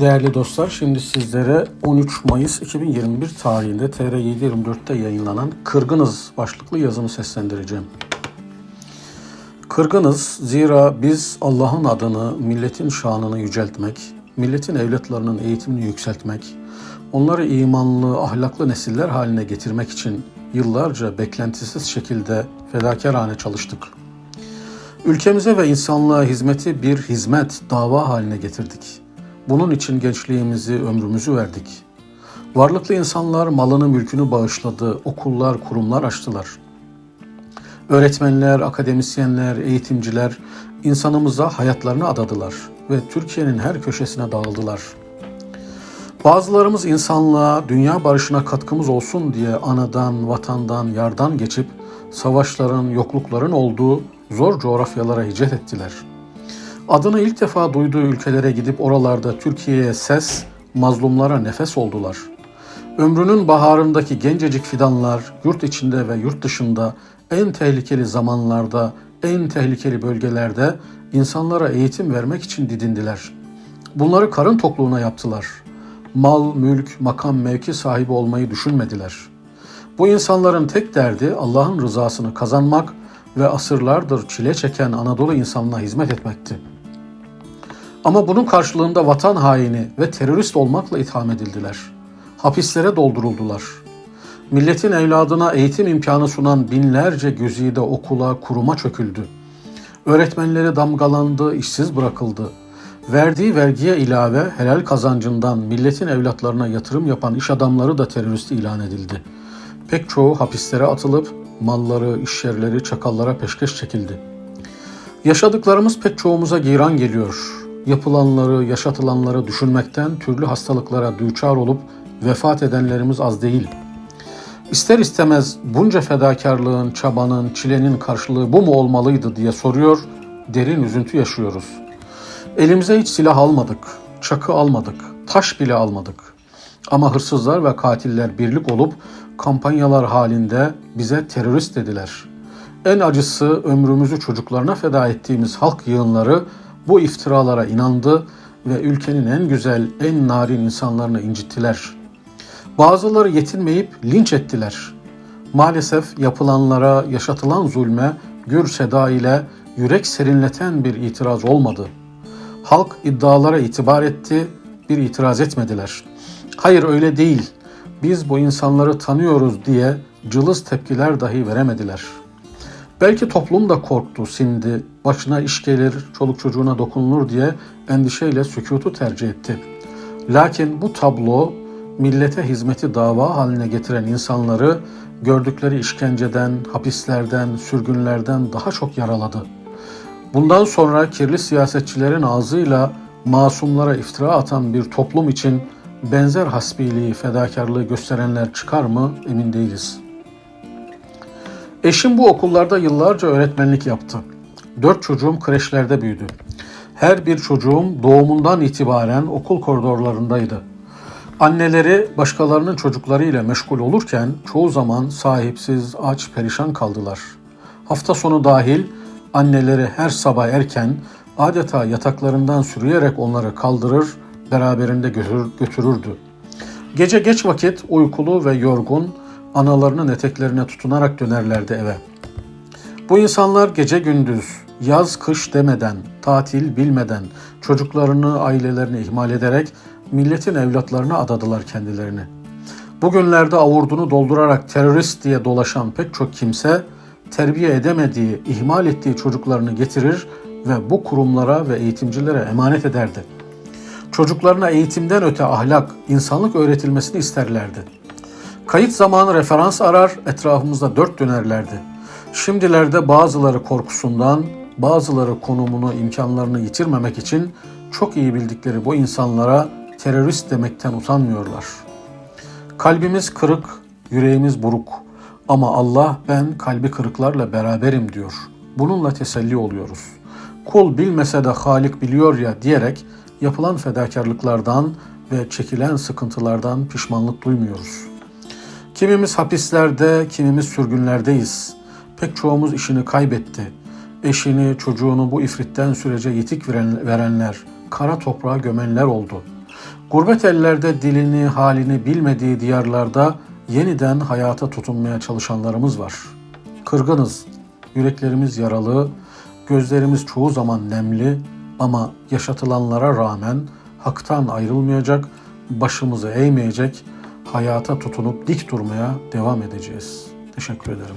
Değerli dostlar, şimdi sizlere 13 Mayıs 2021 tarihinde TR724'te yayınlanan Kırgınız başlıklı yazımı seslendireceğim. Kırgınız zira biz Allah'ın adını, milletin şanını yüceltmek, milletin evlatlarının eğitimini yükseltmek, onları imanlı, ahlaklı nesiller haline getirmek için yıllarca beklentisiz şekilde fedakarane çalıştık. Ülkemize ve insanlığa hizmeti bir hizmet, dava haline getirdik. Bunun için gençliğimizi, ömrümüzü verdik. Varlıklı insanlar malını, mülkünü bağışladı, okullar, kurumlar açtılar. Öğretmenler, akademisyenler, eğitimciler insanımıza hayatlarını adadılar ve Türkiye'nin her köşesine dağıldılar. Bazılarımız insanlığa, dünya barışına katkımız olsun diye anadan, vatandan, yardan geçip savaşların, yoklukların olduğu zor coğrafyalara hicret ettiler. Adını ilk defa duyduğu ülkelere gidip oralarda Türkiye'ye ses, mazlumlara nefes oldular. Ömrünün baharındaki gencecik fidanlar yurt içinde ve yurt dışında en tehlikeli zamanlarda, en tehlikeli bölgelerde insanlara eğitim vermek için didindiler. Bunları karın tokluğuna yaptılar. Mal, mülk, makam, mevki sahibi olmayı düşünmediler. Bu insanların tek derdi Allah'ın rızasını kazanmak ve asırlardır çile çeken Anadolu insanına hizmet etmekti. Ama bunun karşılığında vatan haini ve terörist olmakla itham edildiler. Hapislere dolduruldular. Milletin evladına eğitim imkanı sunan binlerce güzide okula, kuruma çöküldü. Öğretmenleri damgalandı, işsiz bırakıldı. Verdiği vergiye ilave helal kazancından milletin evlatlarına yatırım yapan iş adamları da terörist ilan edildi. Pek çoğu hapislere atılıp malları, işyerleri çakallara peşkeş çekildi. Yaşadıklarımız pek çoğumuza giran geliyor. Yapılanları, yaşatılanları düşünmekten türlü hastalıklara düçar olup vefat edenlerimiz az değil. İster istemez bunca fedakarlığın, çabanın, çilenin karşılığı bu mu olmalıydı diye soruyor, derin üzüntü yaşıyoruz. Elimize hiç silah almadık, çakı almadık, taş bile almadık. Ama hırsızlar ve katiller birlik olup kampanyalar halinde bize terörist dediler. En acısı ömrümüzü çocuklarına feda ettiğimiz halk yığınları bu iftiralara inandı ve ülkenin en güzel, en narin insanlarını incittiler. Bazıları yetinmeyip linç ettiler. Maalesef yapılanlara, yaşatılan zulme gür seda ile yürek serinleten bir itiraz olmadı. Halk iddialara itibar etti, bir itiraz etmediler. Hayır öyle değil, biz bu insanları tanıyoruz diye cılız tepkiler dahi veremediler. Belki toplum da korktu, sindi, başına iş gelir, çoluk çocuğuna dokunulur diye endişeyle sükutu tercih etti. Lakin bu tablo millete hizmeti dava haline getiren insanları gördükleri işkenceden, hapislerden, sürgünlerden daha çok yaraladı. Bundan sonra kirli siyasetçilerin ağzıyla masumlara iftira atan bir toplum için benzer hasbiliği, fedakarlığı gösterenler çıkar mı emin değiliz. Eşim bu okullarda yıllarca öğretmenlik yaptı. Dört çocuğum kreşlerde büyüdü. Her bir çocuğum doğumundan itibaren okul koridorlarındaydı. Anneleri başkalarının çocuklarıyla meşgul olurken çoğu zaman sahipsiz, aç, perişan kaldılar. Hafta sonu dahil anneleri her sabah erken adeta yataklarından sürüyerek onları kaldırır, beraberinde götürür, götürürdü. Gece geç vakit uykulu ve yorgun analarının eteklerine tutunarak dönerlerdi eve. Bu insanlar gece gündüz, yaz kış demeden, tatil bilmeden çocuklarını, ailelerini ihmal ederek milletin evlatlarına adadılar kendilerini. Bugünlerde avurdunu doldurarak terörist diye dolaşan pek çok kimse terbiye edemediği, ihmal ettiği çocuklarını getirir ve bu kurumlara ve eğitimcilere emanet ederdi. Çocuklarına eğitimden öte ahlak, insanlık öğretilmesini isterlerdi. Kayıt zamanı referans arar, etrafımızda dört dönerlerdi. Şimdilerde bazıları korkusundan, bazıları konumunu, imkanlarını yitirmemek için çok iyi bildikleri bu insanlara terörist demekten utanmıyorlar. Kalbimiz kırık, yüreğimiz buruk ama Allah ben kalbi kırıklarla beraberim diyor. Bununla teselli oluyoruz. Kul bilmese de Halik biliyor ya diyerek yapılan fedakarlıklardan ve çekilen sıkıntılardan pişmanlık duymuyoruz. Kimimiz hapislerde, kimimiz sürgünlerdeyiz. Pek çoğumuz işini kaybetti. Eşini, çocuğunu bu ifritten sürece veren, verenler, kara toprağa gömenler oldu. Gurbet ellerde dilini, halini bilmediği diyarlarda yeniden hayata tutunmaya çalışanlarımız var. Kırgınız, yüreklerimiz yaralı, gözlerimiz çoğu zaman nemli ama yaşatılanlara rağmen haktan ayrılmayacak, başımızı eğmeyecek, hayata tutunup dik durmaya devam edeceğiz. Teşekkür ederim.